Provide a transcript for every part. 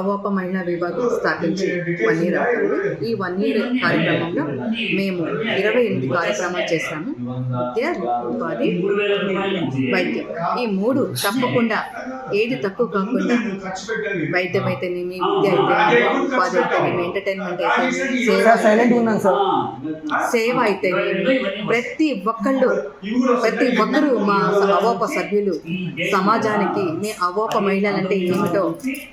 అవోప మహిళా విభాగం స్థాపించి వన్ ఇయర్ అవుతుంది. ఈ వన్ ఇయర్ కార్యక్రమంలో మేము ఇరవై ఎనిమిది కార్యక్రమాలు చేశాము. విద్య ఉపాధి వైద్యం. ఈ మూడు తప్పకుండా ఏది తక్కువ కాకుండా వైద్యం అయితేనేమి విద్య అయితేనేమి ఉపాధి అయితేనేమి ఎంటర్టైన్మెంట్ అయితేనేమి సేవ అయితేనేమి ప్రతి ఒక్కళ్ళు ప్రతి ఒక్కరూ మా అవోప సభ్యులు సమాజానికి మీ అవోప మహిళలంటే ఏమిటో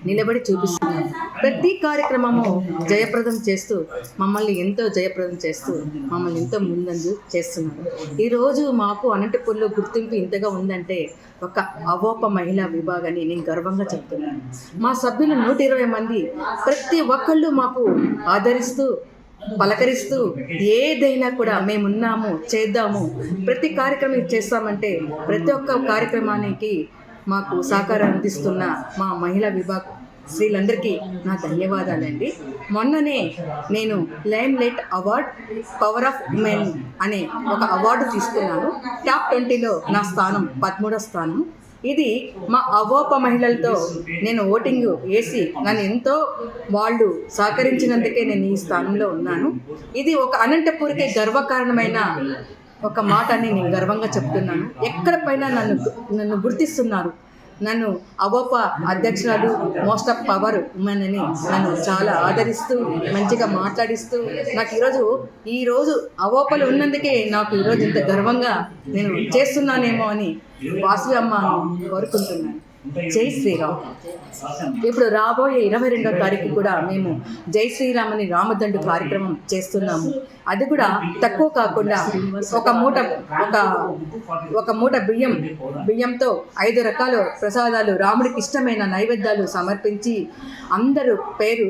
నిలబడి చూపిస్తున్నారు ప్రతి కార్యక్రమము జయప్రదం చేస్తూ మమ్మల్ని ఎంతో జయప్రదం చేస్తూ మమ్మల్ని ఎంతో ముందంజు చేస్తున్నారు. ఈరోజు మాకు అనంతపూర్లో గుర్తింపు ఇంతగా ఉందంటే ఒక అవోప మహిళా విభాగాన్ని నేను గర్వంగా చెప్తున్నాను. మా సభ్యులు నూట ఇరవై మంది ప్రతి ఒక్కళ్ళు మాకు ఆదరిస్తూ పలకరిస్తూ ఏదైనా కూడా మేమున్నాము చేద్దాము ప్రతి కార్యక్రమం చేస్తామంటే ప్రతి ఒక్క కార్యక్రమానికి మాకు సహకారం అందిస్తున్న మా మహిళా విభాగ స్త్రీలందరికీ నా ధన్యవాదాలండి. మొన్ననే నేను lime light award power of women అనే ఒక అవార్డు తీసుకున్నాను. టాప్ ట్వంటీలో నా స్థానం పదమూడో స్థానం. ఇది మా అవోప మహిళలతో నేను ఓటింగ్ వేసి నన్ను ఎంతో వాళ్ళు సహకరించినందుకే నేను ఈ స్థానంలో ఉన్నాను. ఇది ఒక అనంతపూర్కి గర్వకారణమైన ఒక మాట అని నేను గర్వంగా చెప్తున్నాను. ఎక్కడ పైన నన్ను నన్ను గుర్తిస్తున్నారు? నన్ను అవోప అధ్యక్షురాలు మోస్ట్ ఆఫ్ పవర్ ఉమెన్ అని నన్ను చాలా ఆదరిస్తూ మంచిగా మాట్లాడిస్తూ నాకు ఈరోజు ఈరోజు అవోపలు ఉన్నందుకే నాకు ఈరోజు ఇంత గర్వంగా నేను చేస్తున్నానేమో అని వాసు అమ్మ కోరుకుంటున్నాను. జై శ్రీరామ్. ఇప్పుడు రాబోయే ఇరవై రెండో తారీఖు కూడా మేము జై శ్రీరామ్ అని రామదండు కార్యక్రమం చేస్తున్నాము. అది కూడా తక్కువ కాకుండా ఒక మూట ఒక ఒక మూట బియ్యం బియ్యంతో ఐదు రకాల ప్రసాదాలు రాముడికి ఇష్టమైన నైవేద్యాలు సమర్పించి అందరూ పేరు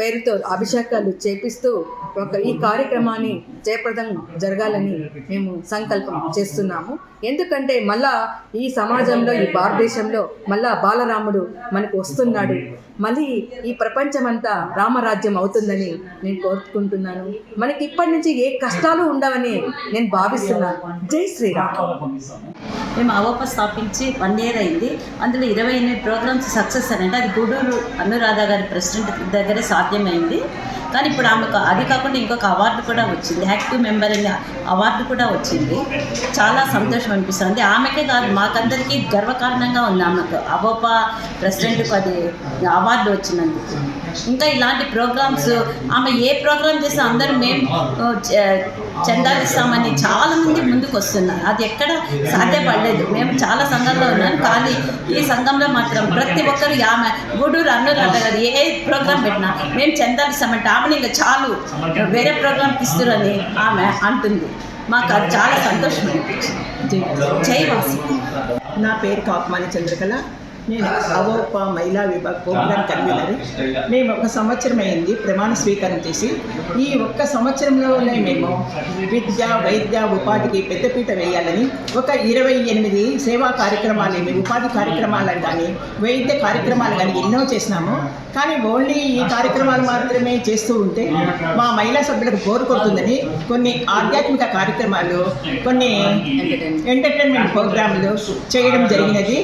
పేరుతో అభిషేకాలు చేపిస్తూ ఒక ఈ కార్యక్రమాన్ని జయప్రదం జరగాలని మేము సంకల్పం చేస్తున్నాము. ఎందుకంటే మళ్ళా ఈ సమాజంలో ఈ భారతదేశంలో మళ్ళా బాలరాముడు మనకు వస్తున్నాడు. మళ్ళీ ఈ ప్రపంచమంతా రామరాజ్యం అవుతుందని నేను కోరుకుంటున్నాను. మనకి ఇప్పటి నుంచి ఏ కష్టాలు ఉండవని నేను భావిస్తున్నాను. జై శ్రీరామ్. మేము అవోప స్థాపించి వన్ ఇయర్ అయింది. అందులో ఇరవై ఎనిమిది ప్రోగ్రామ్స్ సక్సెస్ అని అంటే అది గూడూరు అనురాధ గారి ప్రెసిడెంట్ దగ్గరే సాధ్యమైంది. కానీ ఇప్పుడు ఆమెకు అది కాకుండా ఇంకొక అవార్డు కూడా వచ్చింది. యాక్టివ్ మెంబర్ అనే అవార్డు కూడా వచ్చింది. చాలా సంతోషం అనిపిస్తుంది. ఆమెకే కాదు మాకందరికీ గర్వకారణంగా ఉంది ఆమెకు. అబోపా ప్రెసిడెంట్కు అది అవార్డు వచ్చినందుకు. ఇంకా ఇలాంటి ప్రోగ్రామ్స్ ఆమె ఏ ప్రోగ్రామ్ చేసినా అందరూ మేము చందాలిస్తామని చాలామంది ముందుకు వస్తున్నారు అది ఎక్కడ సాధ్యపడలేదు. మేము చాలా సంఘంలో ఉన్నాం. కానీ ఈ సంఘంలో మాత్రం ప్రతి ఒక్కరు ఆమె గూడూరు అనురాధ గారు ఏ ప్రోగ్రామ్ పెట్టినా మేము చందాలిస్తామంటే ఆమెను ఇంకా చాలు వేరే ప్రోగ్రామ్కి ఇస్తారని ఆమె అంటుంది. మాకు అది చాలా సంతోషం అనిపించింది. జై వాసి. నా పేరు కాకుమాని చంద్రకళ. నేను అవోప మహిళా విభాగ ప్రోగ్రామ్ కన్వీనర్. మేము ఒక సంవత్సరం అయింది ప్రమాణ స్వీకారం చేసి. ఈ ఒక్క సంవత్సరంలోనే మేము విద్య వైద్య ఉపాధికి పెద్దపీట వేయాలని ఒక ఇరవై ఎనిమిది సేవా కార్యక్రమాలు మేము ఉపాధి కార్యక్రమాలను కానీ వైద్య కార్యక్రమాలు కానీ ఎన్నో చేసినాము. కానీ ఓన్లీ ఈ కార్యక్రమాలు మాత్రమే చేస్తూ ఉంటే మా మహిళా సభ్యులకు బోరు కొడుతుందని కొన్ని ఆధ్యాత్మిక కార్యక్రమాలు కొన్ని ఎంటర్టైన్మెంట్ ప్రోగ్రాంలు చేయడం జరిగినది.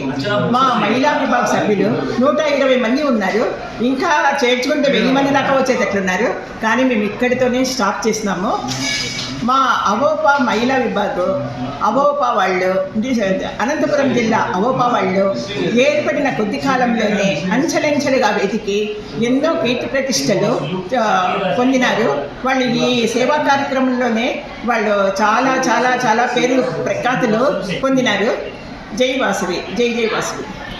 మా మహిళా విభాగ సభ్యులు. నూట ఇరవై మంది ఉన్నారు. ఇంకా చేర్చుకుంటే వెయ్యి మంది దాకా వచ్చేటట్లున్నారు. కానీ మేము ఇక్కడితోనే స్టాప్ చేసినాము మా అవోపా మహిళా విభాగం అవోపా వాళ్ళు అనంతపురం జిల్లా అవోపా వాళ్ళు ఏర్పడిన కొద్ది కాలంలోనే అంచెలంచెలుగా వెతికి ఎన్నో కీర్తి ప్రతిష్టలు పొందినారు. వాళ్ళు ఈ సేవా కార్యక్రమంలోనే వాళ్ళు చాలా చాలా చాలా పేరు ప్రఖ్యాతులు పొందినారు. జై వాసవి జై జై వాసవి.